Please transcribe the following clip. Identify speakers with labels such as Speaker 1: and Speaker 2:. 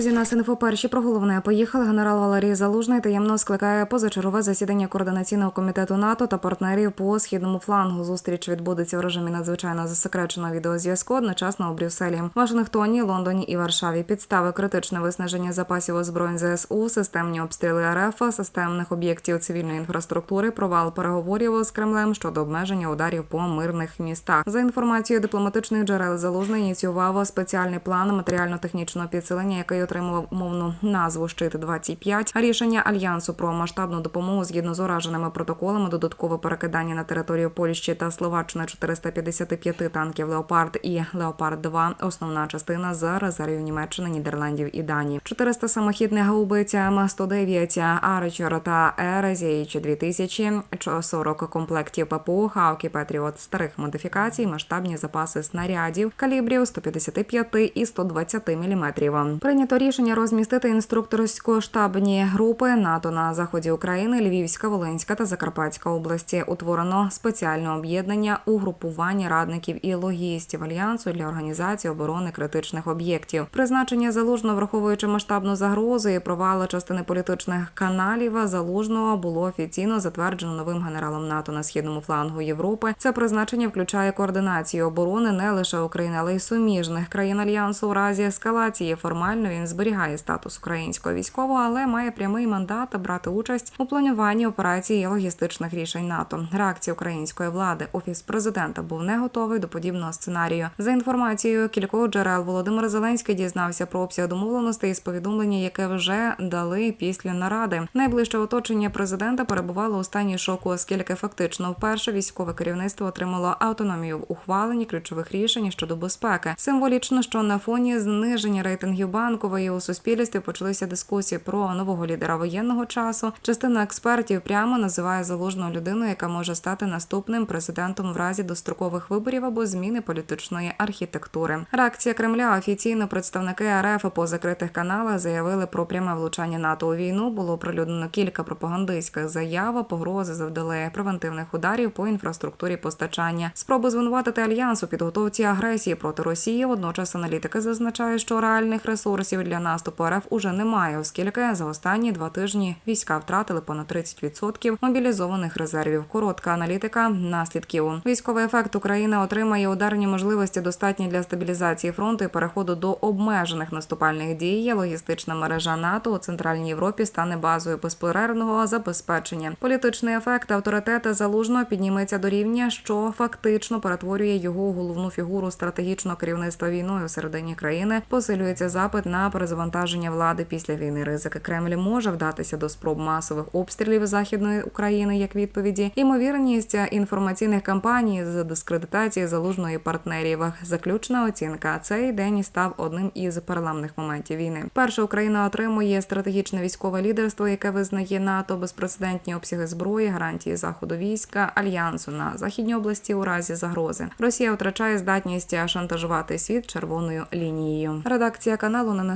Speaker 1: Друзі, нас інфо перші про головне поїхали. Генерал Валерій Залужний таємно скликає позачергове засідання координаційного комітету НАТО та партнерів по східному флангу. Зустріч відбудеться в режимі надзвичайно засекреченого відеозв'язку одночасно у Брюсселі, Вашингтоні, Лондоні і Варшаві. Підстави критичне виснаження запасів озброєнь ЗСУ, системні обстріли РФ, системних об'єктів цивільної інфраструктури, провал переговорів з Кремлем щодо обмеження ударів по мирних містах. За інформацією дипломатичних джерел Залужний ініціював спеціальний план матеріально-технічного підсилення, який отримував мовну назву Щит 25 Рішення альянсу про масштабну допомогу згідно з ураженими протоколами, додаткове перекидання на територію Польщі та Словаччини 455 танків Леопард і Леопард 2 Основна частина з резервів Німеччини, Нідерландів і Данії. 400 самохідних гаубиць М109 Арчер та Ерезіч 2000 40 комплектів ППО, Хавки Петріот старих модифікацій, масштабні запаси снарядів калібрів 155 і 120 мм. Прийнято рішення розмістити інструкторсько-штабні групи НАТО на заході України, Львівська, Волинська та Закарпатська області. Утворено спеціальне об'єднання угрупування радників і логістів альянсу для організації оборони критичних об'єктів. Призначення залужно, враховуючи масштабну загрозу і провали частини політичних каналів залужного було офіційно затверджено новим генералом НАТО на східному флангу Європи. Це призначення включає координацію оборони не лише України, але й суміжних країн альянсу у разі ескалації. Формально він зберігає статус українського військового, але має прямий мандат брати участь у плануванні операцій і логістичних рішень НАТО. Реакція української влади офіс президента був не готовий до подібного сценарію. За інформацією кількох джерел Володимир Зеленський дізнався про обсяг домовленостей із повідомлення, яке вже дали після наради. Найближче оточення президента перебувало у стані шоку, оскільки фактично вперше військове керівництво отримало автономію в ухваленні ключових рішень щодо безпеки. Символічно, що на фоні зниження рейтингів банкової у суспільстві почалися дискусії про нового лідера воєнного часу. Частина експертів прямо називає залужну людину, яка може стати наступним президентом в разі дострокових виборів або зміни політичної архітектури. Реакція Кремля офіційно представники РФ по закритих каналах заявили про пряме влучання НАТО у війну. Було оприлюднено кілька пропагандистських заяв, погрози завдали превентивних ударів по інфраструктурі постачання. Спроби звинуватити альянс у підготовці агресії проти Росії. Водночас аналітики зазначають, що реальних ресурсів для наступу РФ уже немає, оскільки за останні два тижні війська втратили понад 30% мобілізованих резервів. Коротка аналітика наслідків. Військовий ефект Україна отримає ударні можливості достатні для стабілізації фронту і переходу до обмежених наступальних дій. Логістична мережа НАТО у центральній Європі стане базою безперервного забезпечення. Політичний ефект авторитета залужного підніметься до рівня, що фактично перетворює його головну фігуру стратегічного керівництва війною середині країни. Посилюється запит на перезавантаження влади після війни. Ризики Кремль може вдатися до спроб масових обстрілів західної України як відповіді. Імовірність інформаційних кампаній з дискредитації залужної партнерів. Заключна оцінка цей день став одним із парламентних моментів війни. Перша Україна отримує стратегічне військове лідерство, яке визнає НАТО безпрецедентні обсяги зброї, гарантії заходу війська альянсу на західній області у разі загрози. Росія втрачає здатність шантажувати світ червоною лінією. Редакція каналу не